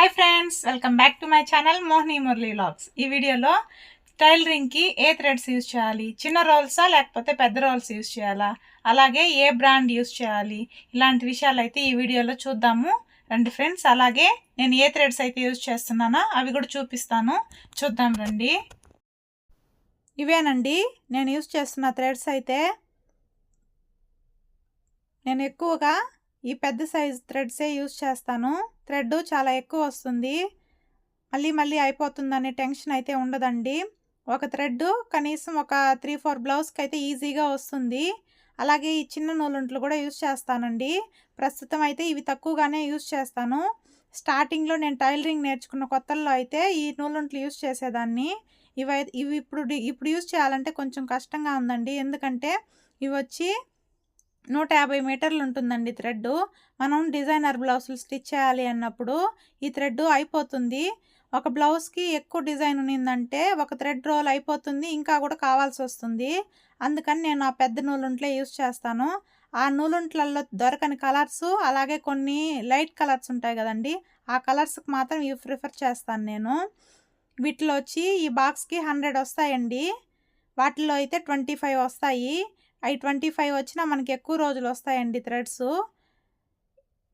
Hi friends welcome back to my channel Mohini Murali vlogs ఈ వీడియోలో టైలరింగ్కి ఏ threads use చేయాలి చిన్న రోల్సా లేకపోతే పెద్ద రోల్స్ యూజ్ చేయాలా అలాగే ఏ బ్రాండ్ యూజ్ చేయాలి ఇలాంటి విషయాలు అయితే ఈ వీడియోలో చూద్దాము. రండి ఫ్రెండ్స్ అలాగే నేను ఏ థ్రెడ్స్ అయితే యూజ్ చేస్తున్నానో అవి కూడా చూపిస్తాను. చూద్దాం రండి. ఇవేనండి నేను యూజ్ చేస్తున్న థ్రెడ్స్ అయితే నేను ఎక్కువగా ఈ పెద్ద సైజ్ థ్రెడ్సే యూస్ చేస్తాను. థ్రెడ్ చాలా ఎక్కువ వస్తుంది. మళ్ళీ మళ్ళీ అయిపోతుందనే టెన్షన్ అయితే ఉండదండి. ఒక థ్రెడ్ కనీసం ఒక త్రీ ఫోర్ బ్లౌజ్కి అయితే ఈజీగా వస్తుంది. అలాగే ఈ చిన్న నూలుంట్లు కూడా యూజ్ చేస్తానండి. ప్రస్తుతం అయితే ఇవి తక్కువగానే యూజ్ చేస్తాను. స్టార్టింగ్లో నేను టైలరింగ్ నేర్చుకున్న కొత్తల్లో అయితే ఈ నూలుంట్లు యూజ్ చేసేదాన్ని. ఇవి ఇవి ఇప్పుడు ఇప్పుడు యూస్ చేయాలంటే కొంచెం కష్టంగా ఉందండి. ఎందుకంటే ఇవి వచ్చి నూట యాభై మీటర్లు ఉంటుందండి థ్రెడ్ మనం డిజైనర్ బ్లౌజులు స్టిచ్ చేయాలి అన్నప్పుడు ఈ థ్రెడ్ అయిపోతుంది. ఒక బ్లౌజ్కి ఎక్కువ డిజైన్ ఉన్నిందంటే ఒక థ్రెడ్ రోల్ అయిపోతుంది ఇంకా కూడా కావాల్సి వస్తుంది అందుకని నేను ఆ పెద్ద నూలుంట్లే యూస్ చేస్తాను. ఆ నూలుంట్లలో దొరకని కలర్స్ అలాగే కొన్ని లైట్ కలర్స్ ఉంటాయి కదండి ఆ కలర్స్కి మాత్రం ఇవి ప్రిఫర్ చేస్తాను నేను. వీటిలో వచ్చి ఈ బాక్స్కి హండ్రెడ్ వస్తాయండి. వాటిలో అయితే ట్వంటీ ఫైవ్ వస్తాయి. అవి ట్వంటీ ఫైవ్ వచ్చినా మనకి ఎక్కువ రోజులు వస్తాయండి థ్రెడ్స్.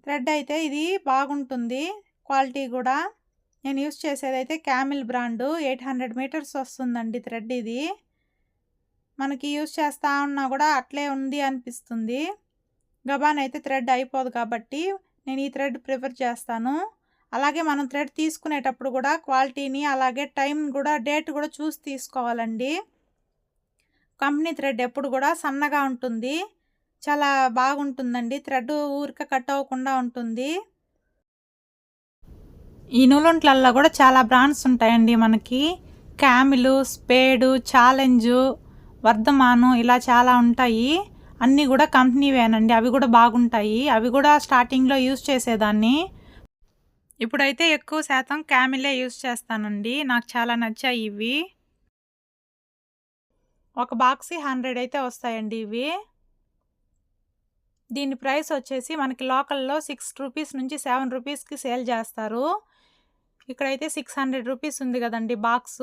థ్రెడ్ అయితే ఇది బాగుంటుంది. క్వాలిటీ కూడా. నేను యూస్ చేసేది అయితే Camel brand eight hundred meters వస్తుందండి థ్రెడ్ ఇది. మనకి యూస్ చేస్తా ఉన్నా కూడా అట్లే ఉంది అనిపిస్తుంది. గబాన్ అయితే థ్రెడ్ అయిపోదు కాబట్టి నేను ఈ థ్రెడ్ ప్రిఫర్ చేస్తాను. అలాగే మనం థ్రెడ్ తీసుకునేటప్పుడు కూడా క్వాలిటీని అలాగే టైం కూడా డేట్ కూడా చూసి తీసుకోవాలండి. కంపెనీ థ్రెడ్ ఎప్పుడు కూడా సన్నగా ఉంటుంది. చాలా బాగుంటుందండి. థ్రెడ్ ఊరిక కట్ అవ్వకుండా ఉంటుంది. ఈ నూలుంట్లల్లో కూడా చాలా బ్రాండ్స్ ఉంటాయండి మనకి. క్యామిలు స్పేడు ఛాలెంజు వర్ధమాను ఇలా చాలా ఉంటాయి. అన్నీ కూడా కంపెనీవేనండి అవి కూడా బాగుంటాయి. అవి కూడా స్టార్టింగ్లో యూజ్ చేసేదాన్ని. ఇప్పుడైతే ఎక్కువ శాతం క్యామిలే యూజ్ చేస్తానండి. నాకు చాలా నచ్చాయి ఇవి. ఒక బాక్స్ హండ్రెడ్ అయితే వస్తాయండి ఇవి. దీని ప్రైస్ వచ్చేసి మనకి లోకల్లో సిక్స్ రూపీస్ నుంచి సెవెన్ రూపీస్కి సేల్ చేస్తారు. ఇక్కడైతే సిక్స్ హండ్రెడ్ రూపీస్ ఉంది కదండి బాక్స్.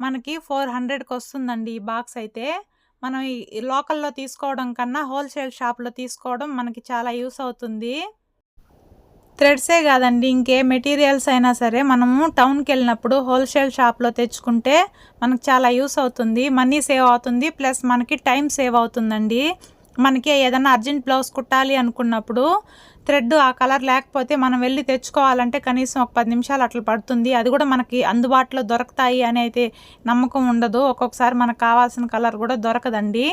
మనకి ఫోర్ హండ్రెడ్కి వస్తుందండి ఈ బాక్స్ అయితే. మనం ఈ లోకల్లో తీసుకోవడం కన్నా హోల్సేల్ షాప్లో తీసుకోవడం మనకి చాలా యూస్ అవుతుంది. థ్రెడ్సే కాదండి. ఇంకే మెటీరియల్స్ అయినా సరే మనము టౌన్కి వెళ్ళినప్పుడు హోల్సేల్ షాప్లో తెచ్చుకుంటే మనకు చాలా యూస్ అవుతుంది. మనీ సేవ్ అవుతుంది. ప్లస్ మనకి టైం సేవ్ అవుతుందండి. మనకి ఏదైనా అర్జెంట్ బ్లౌజ్ కుట్టాలి అనుకున్నప్పుడు థ్రెడ్ ఆ కలర్ లేకపోతే మనం వెళ్ళి తెచ్చుకోవాలంటే కనీసం ఒక పది నిమిషాలు అట్లా పడుతుంది. అది కూడా మనకి అందుబాటులో దొరుకుతాయి అని అయితే నమ్మకం ఉండదు. ఒక్కొక్కసారి మనకు కావాల్సిన కలర్ కూడా దొరకదండి.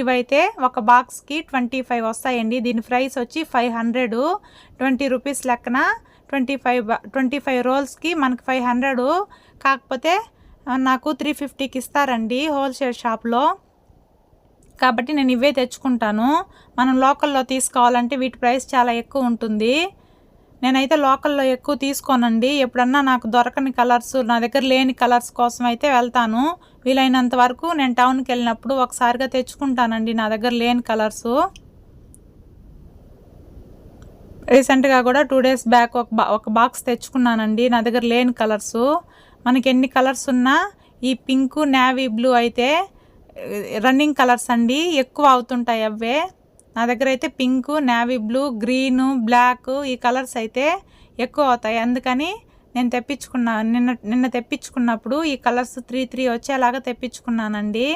ఇవైతే ఒక బాక్స్కి ట్వంటీ ఫైవ్ వస్తాయండి. దీని ప్రైస్ వచ్చి ఫైవ్ హండ్రెడ్ ట్వంటీ రూపీస్ లెక్కన ట్వంటీ ఫైవ్ ట్వంటీ ఫైవ్ రోల్స్కి మనకి ఫైవ్ హండ్రెడ్ కాకపోతే నాకు త్రీ ఫిఫ్టీకి ఇస్తారండి హోల్సేల్ షాప్లో. కాబట్టి నేను ఇవే తెచ్చుకుంటాను. మనం లోకల్లో తీసుకోవాలంటే వీటి ప్రైస్ చాలా ఎక్కువ ఉంటుంది. నేనైతే లోకల్లో ఎక్కువ తీసుకోనండి. ఎప్పుడన్నా నాకు దొరకని కలర్స్ నా దగ్గర లేని కలర్స్ కోసం అయితే వెళ్తాను. వీలైనంత వరకు నేను టౌన్కి వెళ్ళినప్పుడు ఒకసారిగా తెచ్చుకుంటానండి నా దగ్గర లేని కలర్స్. రీసెంట్గా కూడా టూ డేస్ బ్యాక్ ఒక బా ఒక బాక్స్ తెచ్చుకున్నానండి నా దగ్గర లేని కలర్స్. మనకి ఎన్ని కలర్స్ ఉన్నా ఈ పింక్ నేవీ బ్లూ అయితే రన్నింగ్ కలర్స్ అండి. ఎక్కువ అవుతుంటాయి అవే నా దగ్గర అయితే pink navy blue green black ఈ కలర్స్ అయితే ఎక్కువ అవుతాయి. అందుకని నేను తెప్పించుకున్నా నిన్న నిన్న తెప్పించుకున్నప్పుడు ఈ కలర్స్ త్రీ త్రీ వచ్చేలాగా తెప్పించుకున్నానండి.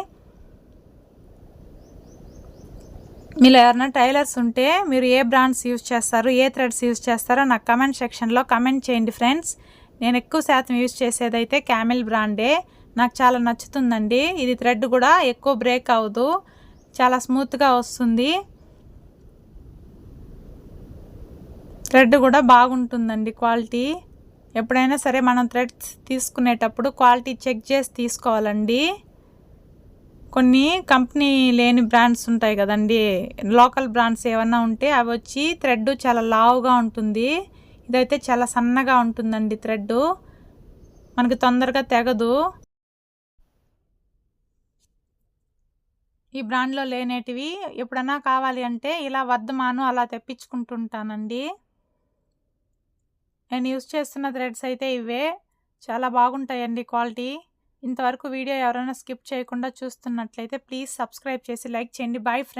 మీరు ఎవరైనా టైలర్స్ ఉంటే మీరు ఏ బ్రాండ్స్ యూజ్ చేస్తారు ఏ థ్రెడ్స్ యూజ్ చేస్తారో నాకు కమెంట్ సెక్షన్లో కమెంట్ చేయండి ఫ్రెండ్స్. నేను ఎక్కువ శాతం యూజ్ చేసేదైతే క్యామిల్ బ్రాండే నాకు చాలా నచ్చుతుందండి. ఇది థ్రెడ్ కూడా ఎక్కువ బ్రేక్ అవ్వదు. చాలా స్మూత్గా వస్తుంది. థ్రెడ్ కూడా బాగుంటుందండి క్వాలిటీ. ఎప్పుడైనా సరే మనం థ్రెడ్స్ తీసుకునేటప్పుడు క్వాలిటీ చెక్ చేసి తీసుకోవాలండి. కొన్ని కంపెనీ లేని బ్రాండ్స్ ఉంటాయి కదండి. లోకల్ బ్రాండ్స్ ఏమన్నా ఉంటే అవి వచ్చి థ్రెడ్ చాలా లావుగా ఉంటుంది. ఇదైతే చాలా సన్నగా ఉంటుందండి థ్రెడ్ మనకి తొందరగా తెగదు. ఈ బ్రాండ్లో లేనేటివి ఎప్పుడన్నా కావాలి అంటే ఇలా వద్దమాను అలా తెప్పించుకుంటుంటానండి. నేను యూజ్ చేస్తున్న థ్రెడ్స్ అయితే ఇవే. చాలా బాగుంటాయండి క్వాలిటీ. ఇంతవరకు వీడియో ఎవరైనా స్కిప్ చేయకుండా చూస్తున్నట్లయితే ప్లీజ్ సబ్స్క్రైబ్ చేసి లైక్ చేయండి. Bye friend